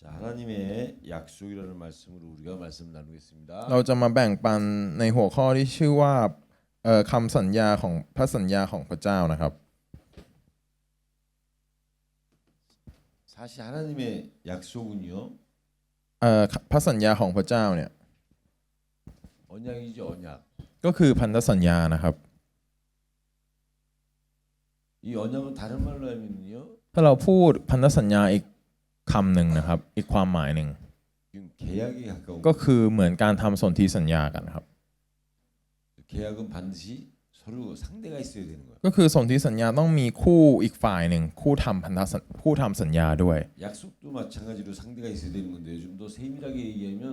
자, 하나님의 약속이라는 말씀으로 우리가 말씀 나누겠습니다. เราจะมาแบ่งปันในหัวข้อที่ชื่อว่าเอ่อคำสัญญาของพระสัญญาของพระเจ้านะครับ 사실 하나님의 약속은요. เอ่อพระสัญญาของพระเจ้าเนี่ย 언약이죠, 언약. ก็คือพันธสัญญานะครับ 이 언약은 다른 말로 하면요. ถ้าเราพูดพันธสัญญาอีก คำหนึ่งนะครับ อีกความหมายหนึ่ง 지금 계약에 가까운 ก็คือเหมือนการทำสนธิสัญญากันครับ 계약은 반드시 서로 상대가 있어야 되는 거예요. ก็คือสนธิสัญญาต้องมีคู่อีกฝ่ายหนึ่งคู่ทำพันธสัญคู่ทำสัญญาด้วย 약속도 마찬가지로 상대가 있어야 되는 건데 좀 더 세밀하게 얘기하면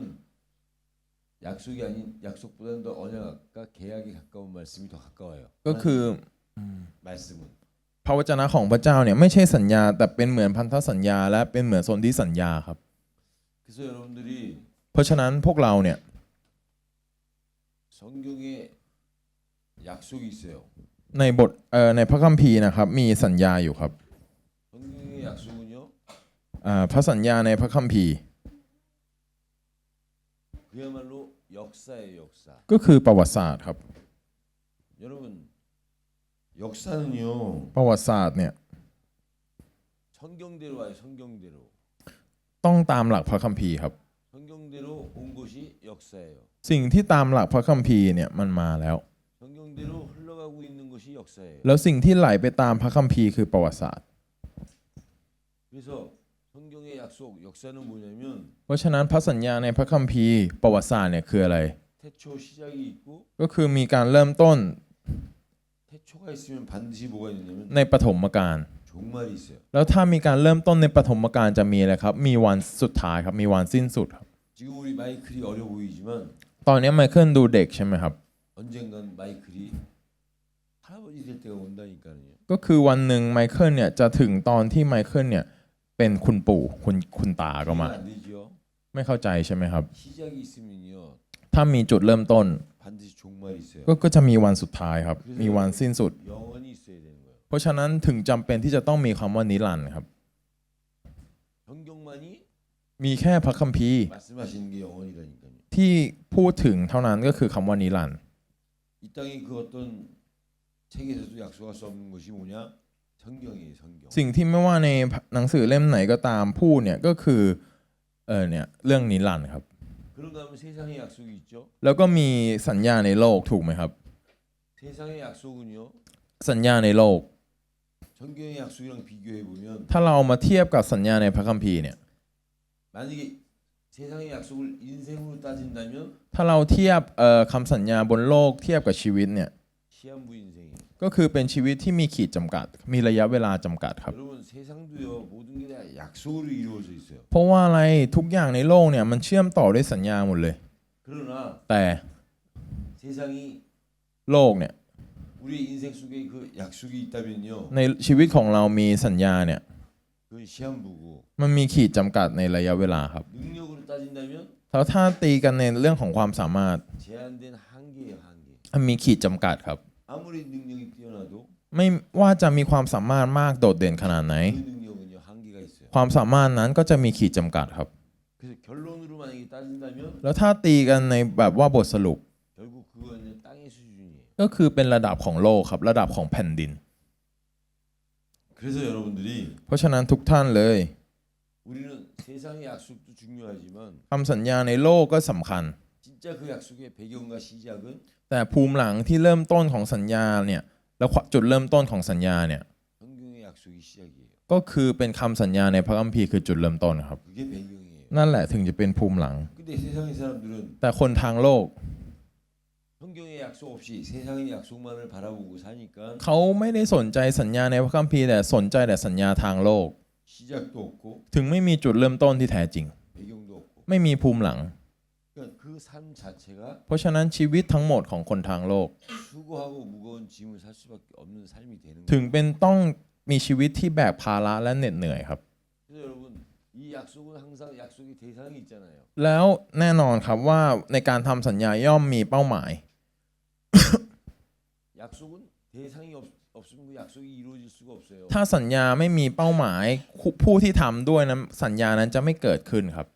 약속이 아닌 약속보다는 더 언약과 계약에 가까운 말씀이 더 가까워요. ก็คือ 말씀은 พระวจนะของพระเจ้าเนี่ยไม่ใช่สัญญา แต่เป็นเหมือนพันธสัญญา และเป็นเหมือนโซนธิสัญญาครับ เพราะฉะนั้นพวกเราเนี่ยในบทเอ่อในพระคัมภีร์นะครับมีสัญญาอยู่ครับพระสัญญาในพระคัมภีร์ก็คือประวัติศาสตร์ครับ 역사는요. ประวัติศาสตร์เนี่ย 성경대로 와요, 성경대로. ต้องตามหลักพระคัมภีร์ครับ 성경대로 온 것이 역사예요. สิ่งที่ตามหลักพระคัมภีร์เนี่ยมันมาแล้ว 성경대로 흘러가고 있는 것이 역사예요. แล้วสิ่งที่ไหลไปตามพระคัมภีร์คือประวัติศาสตร์ 그래서 성경의 약속 역사는 뭐냐면 เพราะฉะนั้นพระสัญญาในพระคัมภีร์ประวัติศาสตร์เนี่ยคืออะไร 태초 시작이 있고 ก็คือมีการเริ่มต้น 태초가 있으면 반드시 뭐가 있냐면 ในปฐมกาล 종말이 있어요. แล้วถ้ามีการเริ่มต้นในปฐมกาลจะมีอะไรครับ มีวันสุดท้ายครับ มีวันสิ้นสุดครับ 지금 우리 마이클이 어려 보이지만 ตอนนี้ไมเคิลดูเด็กใช่ไหมครับ 언젠간 마이클이 할아버지 될 때가 온다니까요. ก็คือวันหนึ่งไมเคิลเนี่ยจะถึงตอนที่ไมเคิลเนี่ยเป็นคุณปู่คุณคุณตาก็มา 안 되죠. ไม่เข้าใจใช่ไหมครับ 시작이 있으면요 ถ้ามีจุดเริ่มต้น ก็จะมีวันสุดท้ายครับ มีวันสิ้นสุด เพราะฉะนั้นถึงจำเป็นที่จะต้องมีคำว่านิรันดร์ครับ มีแค่พระคัมภีร์ที่พูดถึงเท่านั้นก็คือคำว่านิรันดร์สิ่งที่ไม่ว่าในหนังสือเล่มไหนก็ตามพูดเนี่ยก็คือเออเนี่ยเรื่องนิรันดร์ครับ 그런가 하면 세상의 약속이 있죠. แล้วก็มีสัญญาในโลกถูกไหมครับ 세상의 약속은요. สัญญาในโลก 성경의 약속이랑 비교해 보면 ถ้าเรามาเทียบกับสัญญาในพระคัมภีร์เนี่ย 만약에 세상의 약속을 인생으로 따진다면 ถ้าเราเทียบเอ่อคำสัญญาบนโลกเทียบกับชีวิตเนี่ย 시한부 인생이에요. ก็คือเป็นชีวิตที่มีขีดจำกัด มีระยะเวลาจำกัดครับ 여러분 세상도요 모든 게 다 약속으로 이루어져 있어요. เพราะว่าอะไรทุกอย่างในโลกเนี่ยมันเชื่อมต่อด้วยสัญญาหมดเลย 그러나 แต่ 세상이 โลกเนี่ย 우리 인생 속에 그 약속이 있다면요. ในชีวิตของเรามีสัญญาเนี่ย 그건 시한부고 มันมีขีดจำกัดในระยะเวลาครับ 능력으로 따진다면 แล้วถ้าตีกันในเรื่องของความสามารถ 제한된 한계예요 한계. มันมีขีดจำกัดครับ 아무리 능력이 뛰어나도 ไม่ว่าจะมีความสามารถมากโดดเด่นขนาดไหน 그 능력은요 한계가 있어요. ความสามารถนั้นก็จะมีขีดจำกัดครับ 그래서 결론으로 만약에 따진다면 แล้วถ้าตีกันในแบบว่าบทสรุป 결국 그거는 땅의 수준이에요. ก็คือเป็นระดับของโลกครับ ระดับของแผ่นดิน 그래서 여러분들이 เพราะฉะนั้นทุกท่านเลย 우리는 세상의 약속도 중요하지만 คำสัญญาในโลกก็สำคัญ 진짜 그 약속의 배경과 시작은 แต่ภูมิหลังที่เริ่มต้นของสัญญาเนี่ยแล้วจุดเริ่มต้นของสัญญาเนี่ยก็คือเป็นคำสัญญาในพระคัมภีร์คือจุดเริ่มต้นครับ นั่นแหละถึงจะเป็นภูมิหลัง แต่คนทางโลกเขาไม่ได้สนใจสัญญาในพระคัมภีร์แต่สนใจแต่สัญญาทางโลก ถึงไม่มีจุดเริ่มต้นที่แท้จริง ไม่มีภูมิหลัง เพราะฉะนั้นชีวิตทั้งหมดของคนทางโลก ถึงเป็นต้องมีชีวิตที่แบกภาระและเหน็ดเหนื่อยครับ แล้วแน่นอนครับว่าในการทำสัญญาย่อมมีเป้าหมายถ้าสัญญาไม่มีเป้าหมายผู้ที่ทำด้วยนั้นสัญญานั้นจะไม่เกิดขึ้นครับ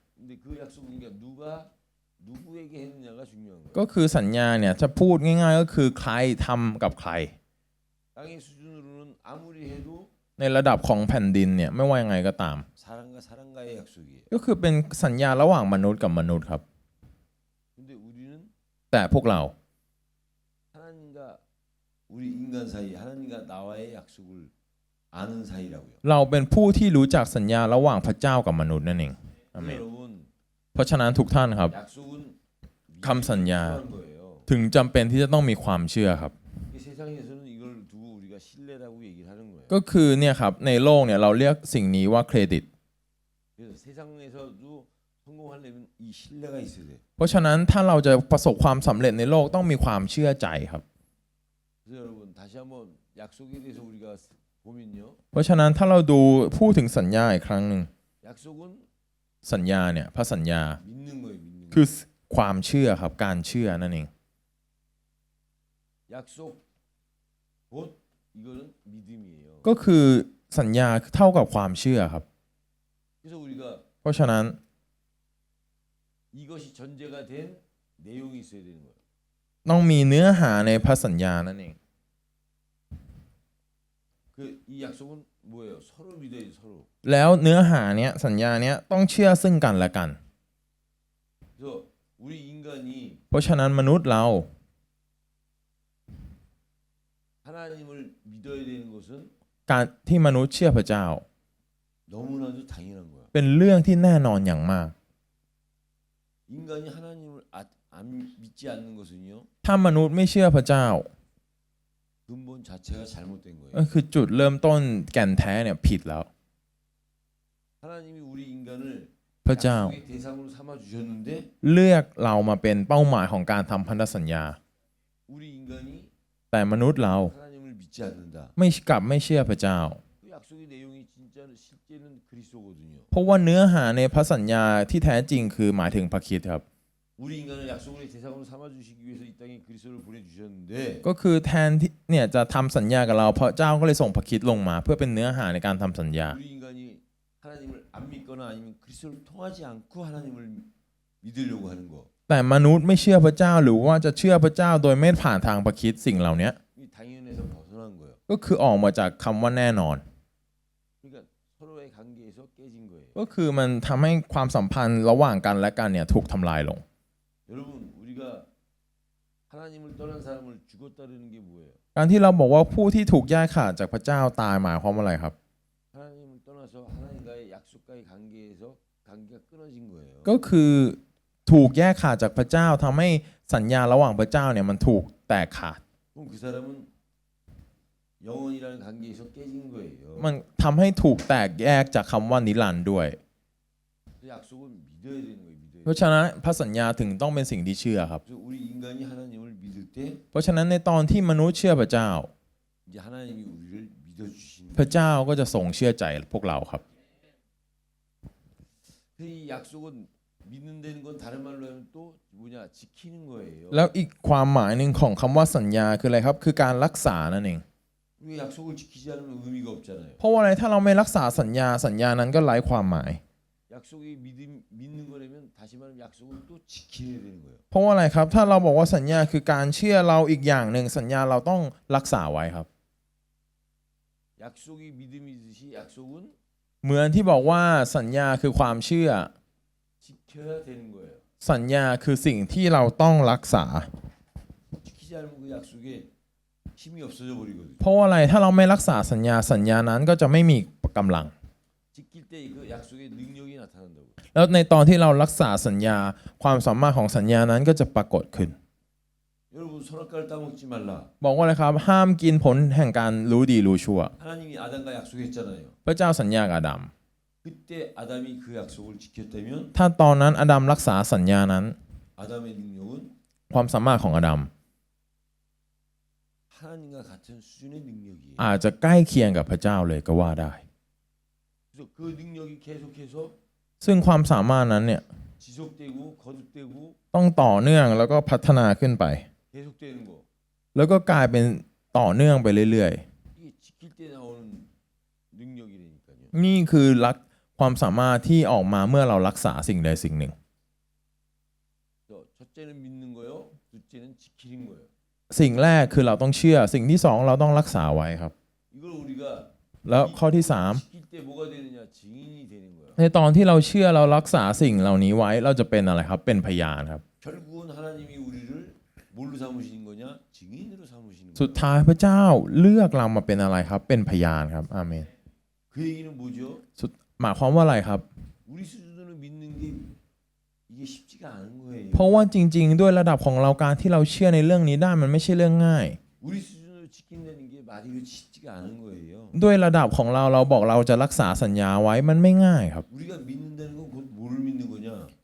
ก็คือสัญญาเนี่ยจะพูดง่ายๆก็คือใครทำกับใคร ในระดับของแผ่นดินเนี่ยไม่ว่ายังไงก็ตาม ก็คือเป็นสัญญาระหว่างมนุษย์กับมนุษย์ครับ แต่พวกเราเราเป็นผู้ที่รู้จักสัญญาระหว่างพระเจ้ากับมนุษย์นั่นเองอาเมน ราะฉะนั้นทุกท่านครับคำสัญญาถึงจำเป็นที่จะต้องมีความเชื่อครับ ก็คือเนี่ยครับในโลกเนี่ยเราเรียกสิ่งนี้ว่าเครดิตเพราะฉะนั้นถ้าเราจะประสบความสำเร็จในโลกต้องมีความเชื่อใจครับเพราะฉะนั้นถ้าเราดูพูดถึงสัญญาอีกครั้งหนึ่ง สัญญาเนี่ยพระสัญญา 믿는 거예요. 믿는 거. คือความเชื่อครับการเชื่อนั่นเอง 약속 곧 이거는 믿음이에요. ก็คือสัญญาเท่ากับความเชื่อครับ 그래서 우리가 เพราะฉะนั้น 이것이 전제가 된 내용이 있어야 되는 거예요. ต้องมีเนื้อหาในพระสัญญานั่นเอง 그 이 약속은 แล้วเนื้อหาเนี้ยสัญญาเนี้ยต้องเชื่อซึ่งกันและกัน เพราะฉะนั้นมนุษย์เราการที่มนุษย์เชื่อพระเจ้า เป็นเรื่องที่แน่นอนอย่างมาก ถ้ามนุษย์ไม่เชื่อพระเจ้า 근본 자체가 잘못된 거예요. ก็คือจุดเริ่มต้นแก่นแท้เนี่ยผิดแล้ว 하나님이 우리 인간을 พระเจ้า 약속의 대상으로 삼아 주셨는데 เลือกเรามาเป็นเป้าหมายของการทำพันธสัญญา 우리 인간이 แต่มนุษย์เรา 하나님을 믿지 않는다. ไม่กลับไม่เชื่อพระเจ้า 그 약속의 내용이 진짜는 실제는 그리스도거든요. เพราะว่าเนื้อหาในพระสัญญาที่แท้จริงคือหมายถึงพระคริดครับ 우리 인간을 약속의 대상으로 삼아 주시기 위해서 이 땅에 그리스도를 보내 주셨는데 ก็คือแทนที่เนี่ยจะทำสัญญากับเราเพราะเจ้าก็เลยส่งพระคริดลงมา เพื่อเป็นเนื้อหาในการทำสัญญา 우리 인간이 하나님을 안 믿거나 아니면 그리스도를 통하지 않고 하나님을 믿으려고 하는 거. แต่มนุษย์ไม่เชื่อพระเจ้าหรือว่าจะเชื่อพระเจ้าโดยไม่ผ่านทางพระคริดสิ่งเหล่านี้ 이 당연에서 벗어난 거예요. ก็คือออกมาจากคำว่าแน่นอน 그러니까 서로의 관계에서 깨진 거예요. ก็คือมันทำให้ความสัมพันธ์ระหว่างกันและกันเนี่ยถูกทำลายลง 여러분 우리가 하나님을 떠난 사람을 죽었다는 게 뭐예요? การที่เราบอกว่าผู้ที่ถูกแยกขาดจากพระเจ้าตายหมายความว่าอะไรครับ 하나님을 떠나서 하나님과의 약속과의 관계에서 관계가 끊어진 거예요. ก็คือถูกแยกขาดจากพระเจ้าทำให้สัญญาระหว่างพระเจ้าเนี่ยมันถูกแตกขาด 그럼 그 사람은 영원이라는 관계에서 깨진 거예요. มันทำให้ถูกแตกแยกจากคำว่านิรันดร์ด้วย 그 약속은 믿어야 되는 거예요. 요. เพราะฉะนั้นพระสัญญาถึงต้องเป็นสิ่งที่เชื่อครับ เพราะฉะนั้นในตอนที่มนุษย์เชื่อพระเจ้า พระเจ้าก็จะส่งเชื่อใจพวกเราครับแล้วอีกความหมายหนึ่งของคำว่าสัญญาคืออะไรครับ คือการรักษานั่นเองเพราะว่าอะไรถ้าเราไม่รักษาสัญญาสัญญานั้นก็ไร้ความหมาย 약속이 믿음 믿는 거라면 다시 말하면 약속을 또 지켜야 되는 거예요. เพราะว่าอะไรครับ ถ้าเราบอกว่าสัญญาคือการเชื่อเราอีกอย่างหนึ่งสัญญาเราต้องรักษาไว้ครับ 약속이 믿음이듯이 약속은 เหมือนที่บอกว่าสัญญาคือความเชื่อ 지켜야 되는 거예요. สัญญาคือสิ่งที่เราต้องรักษา 지키지 않으면 그 약속에 힘이 없어져 버리거든요. เพราะว่าอะไรถ้าเราไม่รักษาสัญญาสัญญานั้นก็จะไม่มีกำลัง 지킬 때 그 약속의 능력이 나타난다고. แล้วในตอนที่เรารักษาสัญญาความสามารถของสัญญานั้นก็จะปรากฏขึ้น 여러분 선악과를 따먹지 말라. บอกว่าอะไรครับ ห้ามกินผลแห่งการรู้ดีรู้ชั่ว 하나님이 아담과 약속했잖아요. พระเจ้าสัญญากับอาดัม 그때 아담이 그 약속을 지켰다면 ถ้าตอนนั้นอาดัมรักษาสัญญานั้น 아담의 능력은 ความสามารถของอาดัม 하나님과 같은 수준의 능력이에요. อาจจะใกล้เคียงกับพระเจ้าเลยก็ว่าได้ 그래서 그 능력이 계속해서 ซึ่งความสามารถนั้นเนี่ย 지속되고 거듭되고 ต้องต่อเนื่องแล้วก็พัฒนาขึ้นไป 계속되는 거. แล้วก็กลายเป็น ต่อเนื่องไปเรื่อย 이게 지킬 때 나오는 능력이라니까요. ๆ นี่คือรักความสามารถที่ออกมาเมื่อเรารักษาสิ่งใดสิ่งหนึ่ง 그래서 첫째는 믿는 거요. 둘째는 지키는 거예요. สิ่งแรกคือเราต้องเชื่อ สิ่งที่สองเราต้องรักษาไว้ครับ 이걸 우리가 แล้วข้อที่สาม ในตอนที่เราเชื่อเรารักษาสิ่งเหล่านี้ไว้เราจะเป็นอะไรครับ เป็นพยานครับสุดท้ายพระเจ้าเลือกเรามาเป็นอะไรครับ เป็นพยานครับอาเมนสุดหมายความว่าอะไรครับเพราะว่าจริง ๆ ด้วยระดับของเราการที่เราเชื่อในเรื่องนี้ได้มันไม่ใช่เรื่องง่าย ด้วยระดับของเราเราบอกเราจะรักษาสัญญาไว้มันไม่ง่ายครับ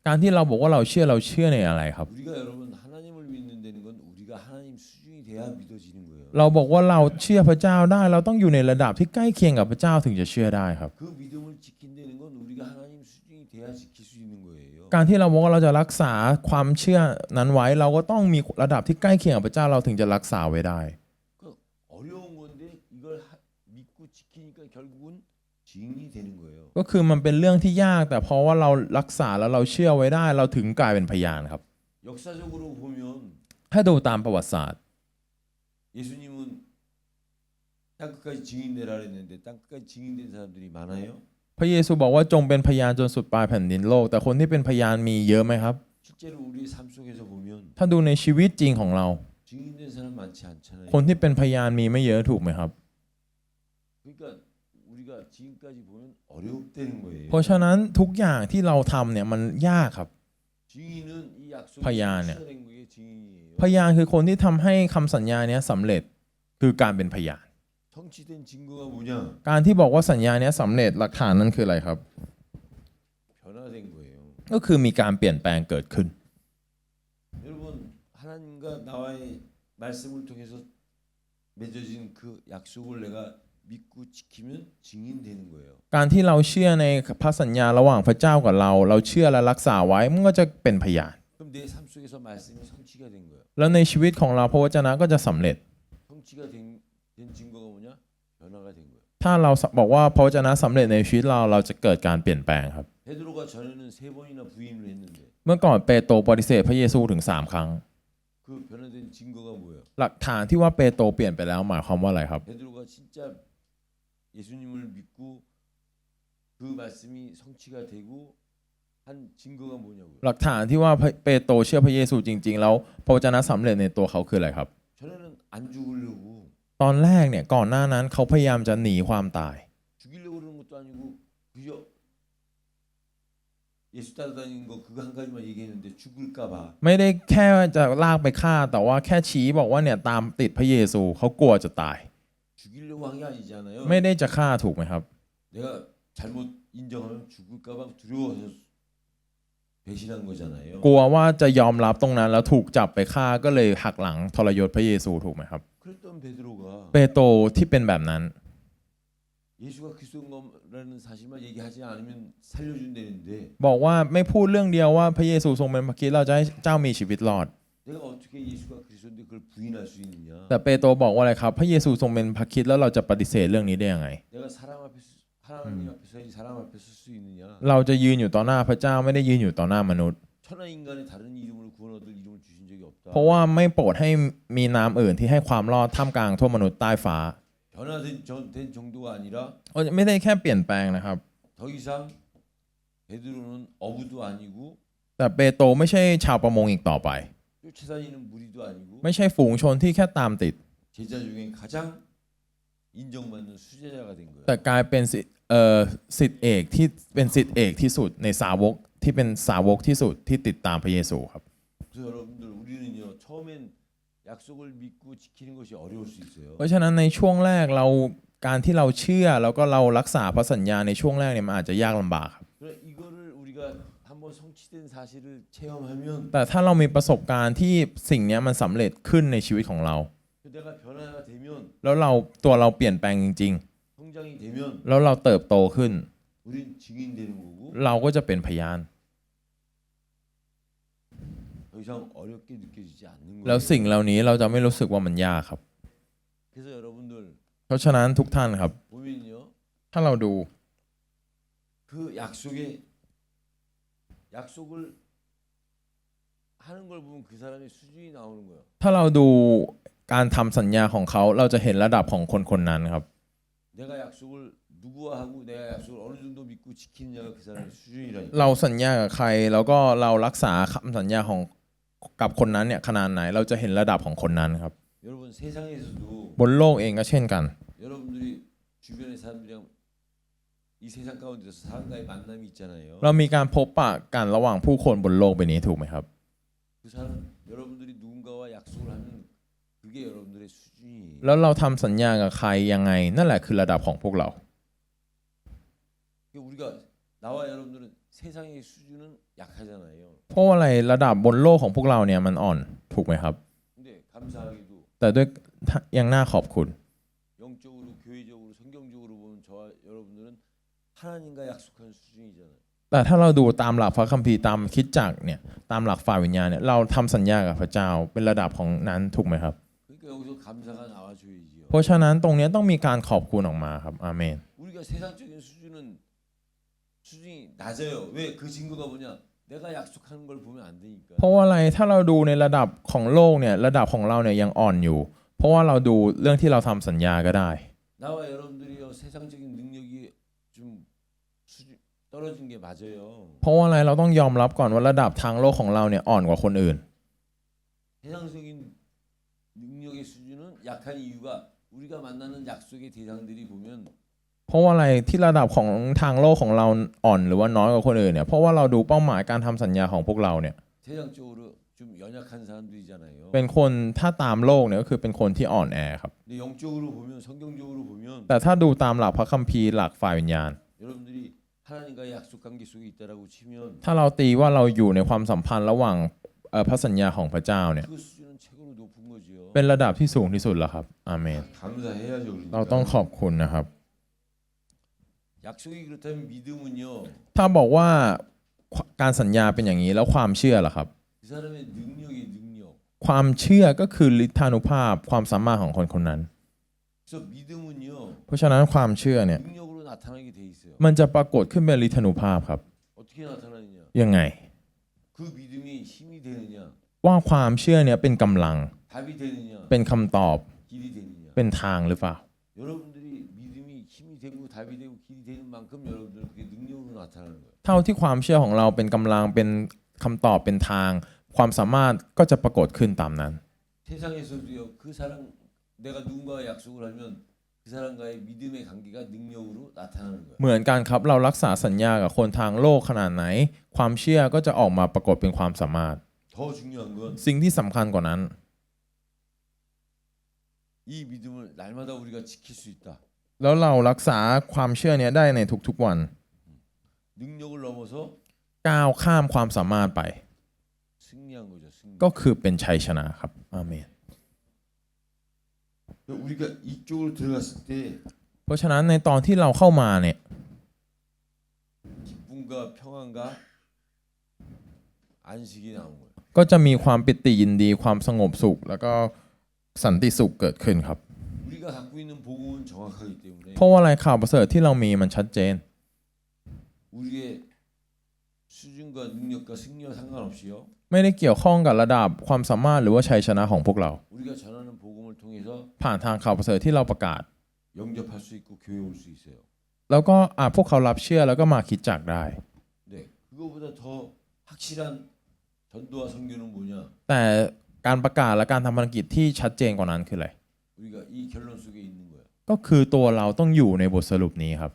การที่เราบอกว่าเราเชื่อเราเชื่อในอะไรครับเราบอกว่าเราเชื่อพระเจ้าได้ เราต้องอยู่ในระดับที่ใกล้เคียงกับพระเจ้าถึงจะเชื่อได้ครับ การที่เราบอกว่าเราจะรักษาความเชื่อนั้นไว้ เราก็ต้องมีระดับที่ใกล้เคียงกับพระเจ้าเราถึงจะรักษาไว้ได้ ก็คือมันเป็นเรื่องที่ยาก แต่เพราะว่าเรารักษาแล้วเราเชื่อไว้ได้ เราถึงกลายเป็นพยานครับถ้าดูตามประวัติศาสตร์พระเยซูบอกว่าจงเป็นพยานจนสุดปลายแผ่นดินโลก แต่คนที่เป็นพยานมีเยอะไหมครับ ถ้าดูในชีวิตจริงของเรา คนที่เป็นพยานมีไม่เยอะถูกไหมครับ เพราะฉะนั้นทุกอย่างที่เราทำเนี่ยมันยากครับ 증인은 이 약속이พยานเนี่ย 성취된 거에 증인이에요. พยานคือคนที่ทำให้คำสัญญาเนี้ยสำเร็จคือการเป็นพยาน 성취된 증거가 뭐냐? การที่บอกว่าสัญญาเนี้ยสำเร็จหลักฐานนั้นคืออะไรครับ 변화된 거예요. ก็คือมีการเปลี่ยนแปลงเกิดขึ้น 여러분 하나님과 나와의 말씀을 통해서 맺어진 그 약속을 내가 믿고 지키면 증인되는 거예요. การที่เราเชื่อในพระสัญญาระหว่างพระเจ้ากับเรา เราเชื่อและรักษาไว้มันก็จะเป็นพยาน 그럼 내 삶 속에서 말씀이 성취가 된 거예요. แล้วในชีวิตของเราพระวจนะก็จะสำเร็จ 성취가 된, 된 증거가 뭐냐? 변화가 된 거예요. ถ้าเราบอกว่าพระวจนะสำเร็จในชีวิตเราเราจะเกิดการเปลี่ยนแปลงครับ 베드로가 전에는 세 번이나 부인을 했는데 เมื่อก่อนเปโตรปฏิเสธพระเยซูถึง 3 ครั้ง 그 변화된 증거가 뭐예요? หลักฐานที่ว่าเปโตรเปลี่ยนไปแล้วหมายความว่าอะไรครับ 베드로가 진짜 예수님을 믿고 그 말씀이 성취가 되고 한 증거가 뭐냐고요? หลักฐานที่ว่าเปโตรเชื่อพระเยซูจริง ๆ แล้วพระวจนะสำเร็จในตัวเขาคืออะไรครับ 전에는 안 죽으려고 ตอนแรกเนี่ยก่อนหน้านั้นเขาพยายามจะหนีความตาย 죽이려고 그러는 것도 아니고 그저 예수 따라다니는 거 그거 한 가지만 얘기했는데 죽을까 봐 ไม่ได้แค่จะลากไปฆ่า แต่ว่าแค่ชี้บอกว่าเนี่ยตามติดพระเยซูเขากลัวจะตาย 죽이려고 한 게 아니잖아요. ไม่ได้จะฆ่าถูกไหมครับ 내가 잘못 인정하면 죽을까 봐 두려워서 배신한 거잖아요. กลัวว่าจะยอมรับตรงนั้นแล้วถูกจับไปฆ่าก็เลยหักหลังทรยศพระเยซูถูกไหมครับ 그랬던 베드로가 เปโตรที่เป็นแบบนั้น 예수가 그리스도인 거라는 사실만 얘기하지 않으면 살려준다는데 บอกว่าไม่พูดเรื่องเดียวว่าพระเยซูทรงเป็นพระคริสต์เราจะให้เจ้ามีชีวิตรอด 내가 어떻게 예수가 그리스도인데 그걸 부인할 수 있느냐? แต่เปโตรบอกว่าอะไรครับ พระเยซูทรงเป็นพระคริสต์แล้วเราจะปฏิเสธเรื่องนี้ได้ยังไง 내가 사람 앞에 서- 하나님 앞에 서야지 사람 앞에 설 수 있느냐? เราจะยืนอยู่ต่อหน้าพระเจ้าไม่ได้ยืนอยู่ต่อหน้ามนุษย์ 천하 인간에 다른 이름을 구원 얻을 이름을 주신 적이 없다. เพราะว่าไม่โปรดให้มีนามอื่นที่ให้ความรอดท่ามกลางทั่วมนุษย์ใต้ฟ้า 변화된 전- 된 정도가 아니라 ไม่ได้แค่เปลี่ยนแปลงนะครับ 더 이상 베드로는 어부도 아니고 แต่เปโตรไม่ใช่ชาวประมงอีกต่อไป 쫓아다니는 무리도 아니고 ไม่ใช่ฝูงชนที่แค่ตามติด 제자 중에 가장 인정받는 수제자가 된 거예요. แต่กลายเป็นสิเอ่อสิทธิเอกที่เป็นสิทธิเอกที่สุดในสาวกที่เป็นสาวกที่สุดที่ติดตามพระเยซูครับ 그래서 여러분들 우리는요 처음엔 약속을 믿고 지키는 것이 어려울 수 있어요. เพราะฉะนั้นในช่วงแรกเราการที่เราเชื่อแล้วก็เรารักษาพระสัญญาในช่วงแรกเนี่ยมันอาจจะยากลำบากครับ 그래 이거를 우리가 한번 성취된 사실을 체험하면 แต่ถ้าเรามีประสบการณ์ที่สิ่งเนี้ยมันสำเร็จขึ้นในชีวิตของเรา 내가 변화가 되면 แล้วเราตัวเราเปลี่ยนแปลงจริง 성장이 되면 ๆ แล้วเราเติบโตขึ้น 우린 증인되는 거고 เราก็จะเป็นพยาน 더 이상 어렵게 느껴지지 않는 แล้ว 거예요. สิ่งเหล่านี้เราจะไม่รู้สึกว่ามันยากครับ 그래서 여러분들 เพราะฉะนั้นทุกท่านครับ 보면요. ถ้าเราดู 그 약속에 약속을 하는 걸 보면 그 사람의 수준이 나오는 거예요. ถ้าเราดูการทำสัญญาของเขา เราจะเห็นระดับของคนคนนั้นครับ 내가 약속을 누구와 하고 내가 약속을 어느 정도 믿고 지키느냐가 그 사람의 수준이라니까. เราสัญญากับใคร แล้วก็เรารักษาคำสัญญาของกับคนนั้นเนี่ยขนาดไหน เราจะเห็นระดับของคนนั้นครับ 여러분 세상에서도 บนโลกเองก็เช่นกัน 여러분들이 주변의 사람들이랑 이 세상 가운데서 사람과의 만남이 있잖아요. เรามีการพบปะกันระหว่างผู้คนบนโลกใบนี้ถูกไหมครับ 그 사람 여러분들이 누군가와 약속을 하면 그게 여러분들의 수준이. แล้วเราทำสัญญากับใครยังไง นั่นแหละคือระดับของพวกเรา 그러니까 우리가 나와 여러분들은 세상의 수준은 약하잖아요. เพราะว่าอะไรระดับบนโลกของพวกเราเนี่ยมันอ่อนถูกไหมครับ 근데 감사하게도 แต่ด้วยยังน่าขอบคุณ 하나님과 약속한 수준이잖아요. แต่ถ้าเราดูตามหลักพระคัมภีร์ตามคริดจักรเนี่ยตามหลักฝ่ายวิญญาณเนี่ยเราทำสัญญากับพระเจ้าเป็นระดับของนั้นถูกไหมครับ 그러니까 여기서 감사가 나와줘야지요. เพราะฉะนั้นตรงเนี้ยต้องมีการขอบคุณออกมาครับอาเมน 우리가 세상적인 수준은 수준이 낮아요. 왜 그 증거가 뭐냐? 내가 약속하는 걸 보면 안 되니까. เพราะว่าอะไรถ้าเราดูในระดับของโลกเนี่ยระดับของเราเนี่ยยังอ่อนอยู่ เพราะว่าเราดูเรื่องที่เราทำสัญญาก็ได้ 나와 여러분들이요 세상적인 능력이 좀 수준 떨어진 게 맞아요. เพราะว่าอะไรเราต้องยอมรับก่อนว่าระดับทางโลกของเราเนี่ยอ่อนกว่าคนอื่น 세상적인 능력의 수준은 약한 이유가 우리가 만나는 약속의 대상들이 보면 เพราะว่าอะไรที่ระดับของทางโลกของเราอ่อนหรือว่าน้อยกว่าคนอื่นเนี่ยเพราะว่าเราดูเป้าหมายการทำสัญญาของพวกเราเนี่ย 세상적으로 좀 연약한 사람들이잖아요. เป็นคนถ้าตามโลกเนี่ยก็คือเป็นคนที่อ่อนแอครับ 근데 영적으로 보면 성경적으로 보면 แต่ถ้าดูตามหลักพระคัมภีร์หลักฝ่ายวิญญาณ 여러분들이 하나님과의 약속 관계 속에 있다라고 치면 ถ้าเราตีว่าเราอยู่ในความสัมพันธ์ระหว่างเอ่อพระสัญญาของพระเจ้าเนี่ย 그 수준은 최고로 높은 거지요. เป็นระดับที่สูงที่สุดแล้วครับอาเมน 감사해야죠. 그러니까. เราต้องขอบคุณนะครับ 약속이 그렇다면 믿음은요. ถ้าบอกว่าการสัญญาเป็นอย่างนี้แล้วความเชื่อล่ะครับ 그 사람의 능력이 능력. ความเชื่อก็คือฤทธานุภาพความสามารถของคนคนนั้น 그래서 믿음은요. เพราะฉะนั้นความเชื่อเนี่ย 능력으 มันจะปรากฏขึ้นเป็นฤทธานุภาพครับ 어떻게 나타나느냐? ยังไง 그 믿음이 힘이 되느냐? ว่าความเชื่อเนี่ยเป็นกำลัง 답이 되느냐? เป็นคำตอบ 길이 되느냐? เป็นทางหรือเปล่า 여러분들이 믿음이 힘이 되고 답이 되고 길이 되는 만큼 여러분들은 그게 능력으로 나타나는 거예요. เท่าที่ความเชื่อของเราเป็นกำลังเป็นคำตอบเป็นทาง ความสามารถก็จะปรากฏขึ้นตามนั้น 세상에서도요. 그 사람 내가 누군가와 약속을 하면 그 사람과의 믿음의 관계가 능력으로 나타나는 거예요. เหมือนกันครับเรารักษาสัญญากับคนทางโลกขนาดไหน ความเชื่อก็จะออกมาปรากฏเป็นความสามารถ 더 중요한 건 이 สิ่งที่สำคัญกว่านั้น 믿음을 날마다 우리가 지킬 수 있다. แล้วเรารักษาความเชื่อเนี้ยได้ในทุกๆวัน 능력을 넘어서 ก้าวข้ามความสามารถไป 승리한 거죠. 승리. ก็คือเป็นชัยชนะครับอาเมน 우리가 이쪽으로 들어갔을 때 เพราะฉะนั้นในตอนที่เราเข้ามาเนี่ย 기쁨과 평안과 안식이 나온 거예요. ก็จะมีความปิติยินดีความสงบสุข แล้วก็สันติสุขเกิดขึ้นครับ 우리가 갖고 있는 복음은 정확하기 때문에 เพราะว่าอะไรข่าวประเสริฐที่เรามีมันชัดเจน 우리의 수준과 능력과 승리와 상관없이요. ไม่ได้เกี่ยวข้องกับระดับความสามารถหรือว่าชัยชนะของพวกเรา 우리가 전하는 복음을 통해서 ผ่านทางข่าวประเสริฐที่เราประกาศ 영접할 수 있고 교회 올 수 있어요. แล้วก็อาจพวกเขารับเชื่อแล้วก็มาคิดจักได้ 네, 그거보다 더 확실한 전도와 선교는 뭐냐? แต่การประกาศและการทำภารกิจที่ชัดเจนกว่านั้นคืออะไร 우리가 이 결론 속에 있는 거예요. ก็คือตัวเราต้องอยู่ในบทสรุปนี้ครับ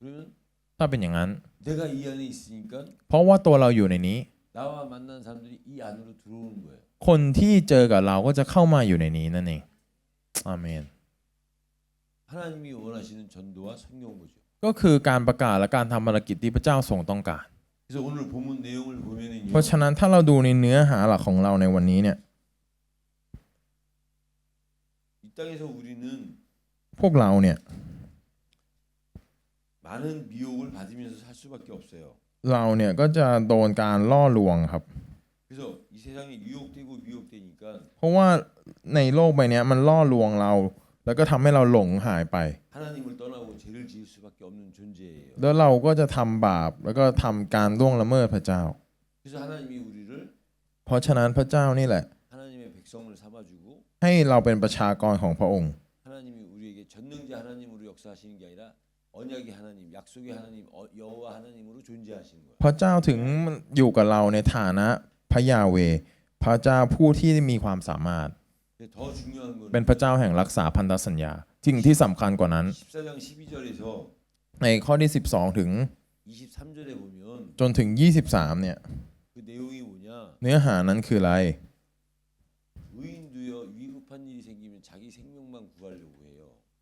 그러면 ถ้าเป็นอย่างนั้น 내가 이 안에 있으니까 เพราะว่าตัวเราอยู่ในนี้ 나와 만난 사람들이 이 안으로 들어오는 거예요. คนที่เจอกับเราก็จะเข้ามาอยู่ในนี้นั่นเองอาเมน 하나님이 원하시는 전도와 선교인 거죠. ก็คือการประกาศและการทำภารกิจที่พระเจ้าทรงต้องการ 그래서 오늘 본문 내용을 보면은요. เพราะฉะนั้นถ้าเราดูในเนื้อหาหลักของเราในวันนี้เนี่ย 이 땅에서 우리는 พวกเราเนี่ย 많은 미혹을 받으면서 살 수밖에 없어요. เราเนี่ยก็จะโดนการล่อลวงครับ 그 그래서 이 세상에 유혹되고 유혹되니까 เพราะว่าในโลกใบเนี้ยมันล่อลวงเรา แล้วก็ทำให้เราหลงหายไป 하나님을 떠나고 죄를 지을 수밖에 없는 존재예요. แล้วเราก็จะทำบาปแล้วก็ทำการล่วงละเมิดพระเจ้า 그래서 하나님이 우리를 เพราะฉะนั้นพระเจ้านี่แหละ 하나님의 백성을 삼아주고 ให้เราเป็นประชากรของพระองค์ 하나님이 우리에게 전능자 하나님으로 역사하시는 게 아니라 พระเจ้าถึงอยู่กับเราในฐานะพระยาเว พระเจ้าผู้ที่มีความสามารถ เป็นพระเจ้าแห่งรักษาพันธสัญญาสิ่งที่สำคัญกว่านั้น ในข้อที่ 12 ถึง จนถึง 23 เนี่ย เนื้อหานั้นคืออะไร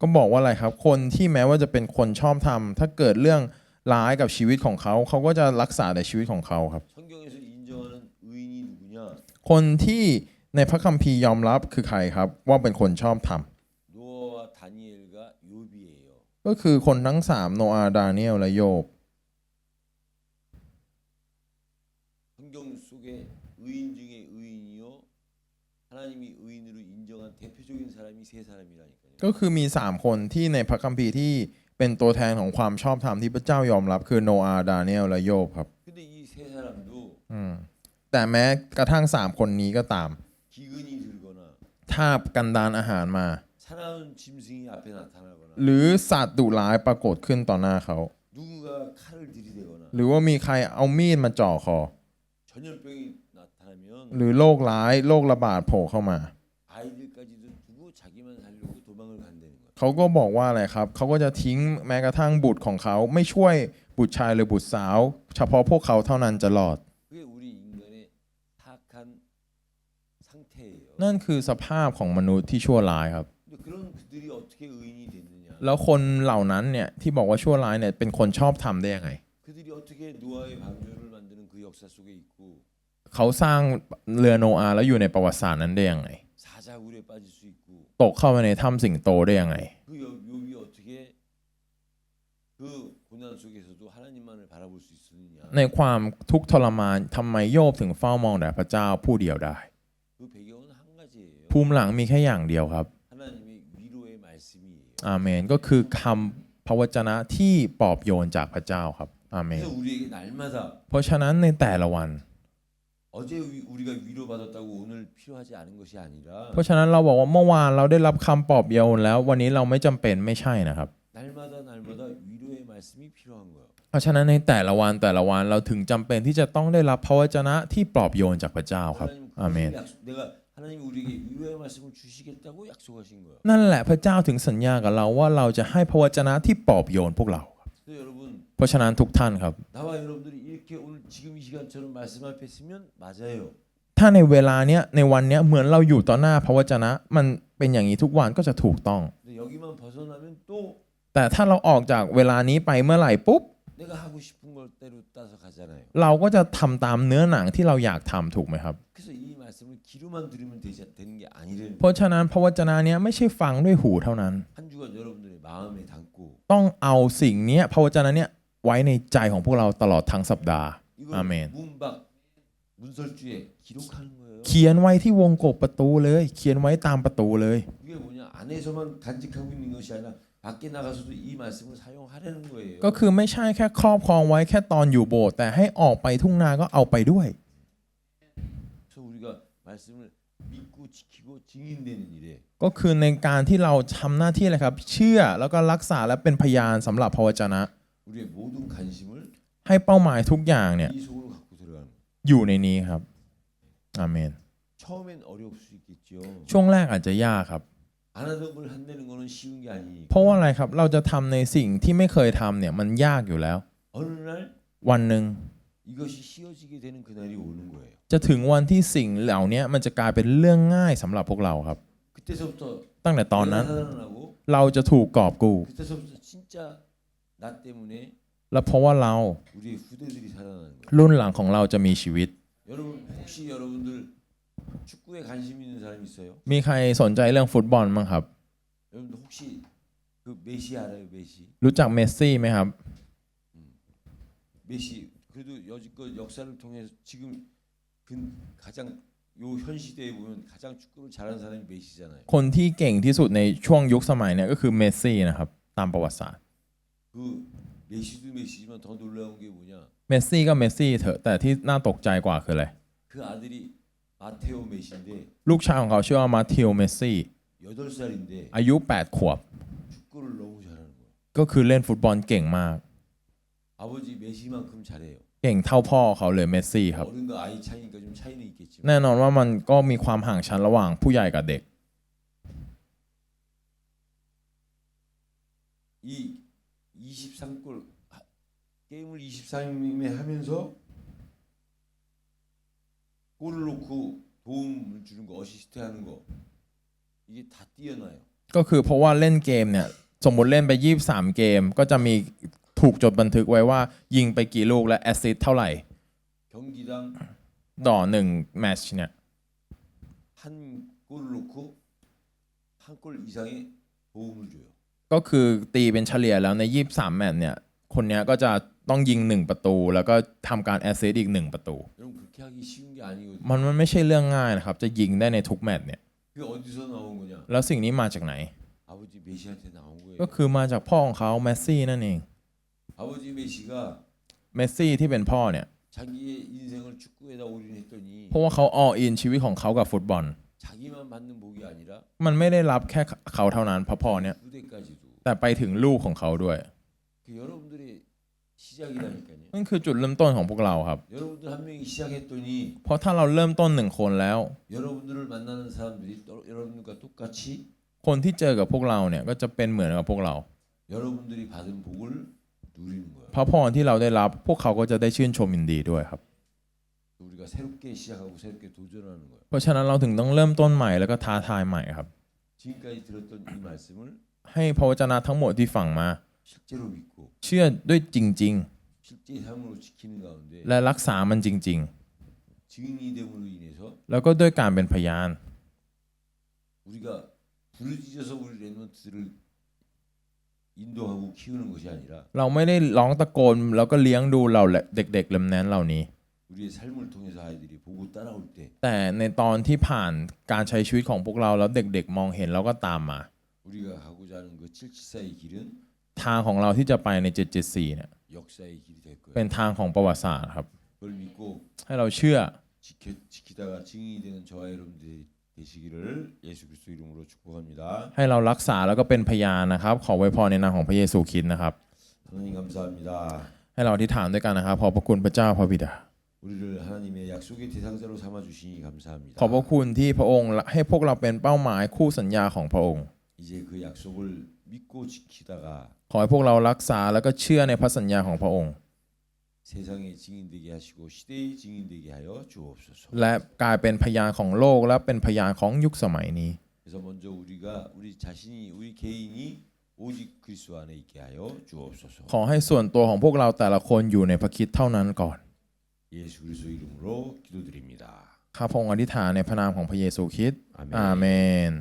ก็บอกว่าอะไรครับ คนที่แม้ว่าจะเป็นคนชอบธรรม ถ้าเกิดเรื่องร้ายกับชีวิตของเขา เขาก็จะรักษาแต่ชีวิตของเขาครับ 성경에서 인정하는 의인이 누구냐? คนที่ในพระคัมภีร์ยอมรับคือใครครับ ว่าเป็นคนชอบธรรม 노아와 다니엘과 욥이에요. ก็คือคนทั้งสามโนอาห์ดาเนียลและโยบ 성경 속에 의인 중에 의인이요 하나님이 의인으로 인정한 대표적인 사람이 세 사람이라니까요. 고 ก็คือมี 3 คนที่ในพระคัมภีร์ที่เป็นตัวแทนของความชอบธรรมที่พระเจ้ายอมรับคือโนอาห์ดาเนียลและโยบครับ 근데 이 세 사람도 อืมแต่แม้กระทั่ง 3 คนนี้ก็ตาม 기근이 들거나 ถ้ากันดานอาหารมา 사나운 짐승이 앞에 나타나거나 หรือสัตว์ดุร้ายปรากฏขึ้นต่อหน้าเขา 누군가 칼을 들이대거나 หรือว่ามีใครเอามีดมาจ่อคอ 전염병이 나타나면 หรือโรคร้ายโรคระบาดโผล่เข้ามา เขาก็บอกว่าอะไรครับเขาก็จะทิ้งแม้กระทั่งบุตรของเขาไม่ช่วยบุตรชายหรือบุตรสาว เฉพาะพวกเขาเท่านั้นจะรอด นั่นคือสภาพของมนุษย์ที่ชั่วร้ายครับ แล้วคนเหล่านั้นเนี่ยที่บอกว่าชั่วร้ายเนี่ยเป็นคนชอบทำได้ยังไงเขาสร้างเรือโนอาแล้วอยู่ในประวัติศาสตร์นั้นได้ยังไง ตกเข้ามาในถ้ำสิงโตได้ยังไง ในความทุกข์ทรมานทำไมโยบถึงเฝ้ามองแต่พระเจ้าผู้เดียวได้ ภูมิหลังมีแค่อย่างเดียวครับ อาเมนก็คือคำพระวจนะที่ปลอบโยนจากพระเจ้าครับ อาเมน เพราะฉะนั้นในแต่ละวัน 어제 위- 우리가 위로받았다고 오늘 필요하지 않은 것이 아니라 เพราะฉะนั้นเราบอกว่าเมื่อวานเราได้รับคำปลอบโยนแล้ว วันนี้เราไม่จำเป็นไม่ใช่นะครับ 날마다 날마다 위로의 말씀이 필요한 거예요. เพราะฉะนั้นในแต่ละวันแต่ละวันเราถึงจำเป็นที่จะต้องได้รับพระวจนะที่ปลอบโยนจากพระเจ้าครับ 하나님 อาเมน 그것을 약속, 내가 하나님 우리에게 위로의 말씀을 주시겠다고 약속하신 거예요. นั่นแหละพระเจ้าถึงสัญญากับเราว่าเราจะให้พระวจนะที่ปลอบโยนพวกเรา 그래서 여러분 เพ ราะฉะนั้นทุกท่านครับ 나와 여러분들이 이렇게 오늘 지금 이 시간처럼 말씀 앞에 있으면 맞아요. ถ้าในเวลาเนี้ยในวันเนี้ยเหมือนเราอยู่ต่อหน้าพระวจนะ มันเป็นอย่างนี้ทุกวันก็จะถูกต้อง 근데 여기만 벗어나면 또 แต่ถ้าเราออกจากเวลานี้ไปเมื่อไหร่ปุ๊บ 내가 하고 싶은 걸 대로 따서 가잖아요. เราก็จะทำตามเนื้อหนังที่เราอยากทำถูกไหมครับ 그래서 이 말씀을 귀로만 들으면 되지, 되는 게 아니라는 เพราะฉะนั้นพระวจนะเนี้ยไม่ใช่ฟังด้วยหูเท่านั้น 한 주간 여러분들의 마음에 담고 ต้องเอาสิ่งเนี้ยพระวจนะเนี้ย ไว้ในใจของพวกเราตลอดทั้งสัปดาห์อาเมน เขียนไว้ที่วงกบประตูเลย เขียนไว้ตามประตูเลยก็คือไม่ใช่แค่ครอบครองไว้แค่ตอนอยู่โบสถ์แต่ให้ออกไปทุ่งนาก็เอาไปด้วยก็คือในการที่เราทำหน้าที่อะไรครับ เชื่อแล้วก็รักษาและเป็นพยานสำหรับพระวจนะ 우리의 모든 관심을 ให้เป้าหมายทุกอย่างเนี่ย 이 속으로 갖고 들어가는 거예요. อยู่ในนี้ครับอาเมน 처음엔 어려울 수 있겠죠. ช่วงแรกอาจจะยากครับ 안 하던 걸 한다는 거는 쉬운 게 아니니까. เพราะว่าอะไรครับเราจะทำในสิ่งที่ไม่เคยทำเนี่ยมันยากอยู่แล้ว 어느 날 วันหนึ่ง 이것이 쉬워지게 되는 그날이 오는 거예요. จะถึงวันที่สิ่งเหล่านี้มันจะกลายเป็นเรื่องง่ายสำหรับพวกเราครับ 그때서부터 ตั้งแต่ตอนนั้น 내가 살아나고 เราจะถูกกอบกู้ 그때서부터 진짜 나 때문에 และเพราะว่าเรา 우리의 후대들이 살아나는 거예요. รุ่นหลังของเราจะมีชีวิต 여러분 혹시 여러분들 축구에 관심 있는 사람 있어요? มีใครสนใจเรื่องฟุตบอลบ้างครับ 여러분들 혹시 그 메시 알아요? 메시? รู้จักเมสซี่ไหมครับ 메시 그래도 여지껏 역사를 통해서 지금 그 근 가장 요 현 시대에 보면 가장 축구를 잘하는 사람이 메시잖아요. คนที่เก่งที่สุดในช่วงยุคสมัยเนี่ยก็คือเมสซี่นะครับ ตามประวัติศาสตร์ 그 메시도 메시지만 더 놀라운 게 뭐냐? เมสซี่ก็เมสซี่เถอะแต่ที่น่าตกใจกว่าคืออะไร 그 아들이 마테오 메시인데 ลูกชายของเขาชื่อว่ามาทิโอเมสซี่ 8살인데 อายุ 8 ขวบ 축구를 너무 잘하는 거예요. ก็คือเล่นฟุตบอลเก่งมาก 아버지 메시만큼 잘해요. เก่งเท่าพ่อเขาเลยเมสซี่ครับ 어른과 아이 차이니까 좀 차이는 있겠지만 แน่นอนว่ามันก็มีความห่างชั้นระหว่างผู้ใหญ่กับเด็ก 이 23골 게임을 23에 하면서 골을 넣고 도움을 주는 거 어시스트 하는 거 이게 다 뛰어나요. ก็คือเพราะว่าเล่นเกมเนี่ย สมมติเล่นไป 23 เกม ก็จะมีถูกจดบันทึกไว้ว่า ยิงไปกี่ลูกและแอสซิสต์เท่าไหร่ 경기당 ต่อหนึ่งแมตช์เนี่ย 한 골을 넣고 한 골 이상의 도움을 줘요. ก็คือตีเป็นเฉลี่ยแล้วใน 23 แมตช์เนี่ย คนนี้ก็จะต้องยิง 1 ประตู แล้วก็ทำการแอสเซิสต์อีก 1 ประตู มันมันไม่ใช่เรื่องง่ายนะครับ จะยิงได้ในทุกแมตช์เนี่ย แล้วสิ่งนี้มาจากไหน ก็คือมาจากพ่อของเขาเมสซี่นั่นเองเมสซี่ที่เป็นพ่อเนี่ยเพราะว่าเขาอออินชีวิตของเขากับฟุตบอล มันไม่ได้รับแค่เขาเท่านั้นพระพ่อเนี่ย แต่ไปถึงลูกของเขาด้วยนั่นคือจุดเริ่มต้นของพวกเราครับ เพราะถ้าเราเริ่มต้นหนึ่งคนแล้ว คนที่เจอกับพวกเราเนี่ยก็จะเป็นเหมือนกับพวกเราพระพรที่เราได้รับพวกเขาก็จะได้ชื่นชมยินดีด้วยครับ เพราะฉะนั้นเราถึงต้องเริ่มต้นใหม่แล้วก็ท้าทายใหม่ครับ ให้พระวจนะทั้งหมดที่ฟังมา เชื่อด้วยจริง ๆ และรักษามันจริง ๆ แล้วก็ด้วยการเป็นพยานเราไม่ได้ร้องตะโกนแล้วก็เลี้ยงดูเราเด็กๆลำแนนเหล่านี้ แต่ในตอนที่ผ่านการใช้ชีวิตของพวกเราแล้วเด็กๆ มองเห็นเราก็ตามมา 우리가 가고자 하는 그 774의 길은 ทางของเราที่จะไปใน 774 เนี่ย 역사의 길이 될 เป็น 거예요. ทางของประวัติศาสตร์ครับ 그걸 믿고 ให้เราเชื่อ 지켜, 지키다가 증인이 되는 저와 여러분들이 되시기를 예수 그리스도 이름으로 축복합니다. ให้เรารักษาแล้วก็เป็นพยานนะครับ ขอไว้พรในนามของพระเยซูคริสต์นะครับ 하나님 감사합니다. ให้เราอธิษฐานด้วยกันนะครับ ขอบพระคุณพระเจ้าพระบิดา 우리를 하나님의 약속의 대상자로 삼아 주시니 감사합니다. ขอบพระคุณที่พระองค์ให้พวกเราเป็นเป้าหมายคู่สัญญาของพระองค์ ขอให้พวกเรารักษาและก็เชื่อในพระสัญญาของพระองค์ และกลายเป็นพยานของโลกและเป็นพยานของยุคสมัยนี้ขอให้ส่วนตัวของพวกเราแต่ละคนอยู่ในพระคิดเท่านั้นก่อนข้าพงอธิษฐานในพระนามของพระเยซูคริสต์อาเมน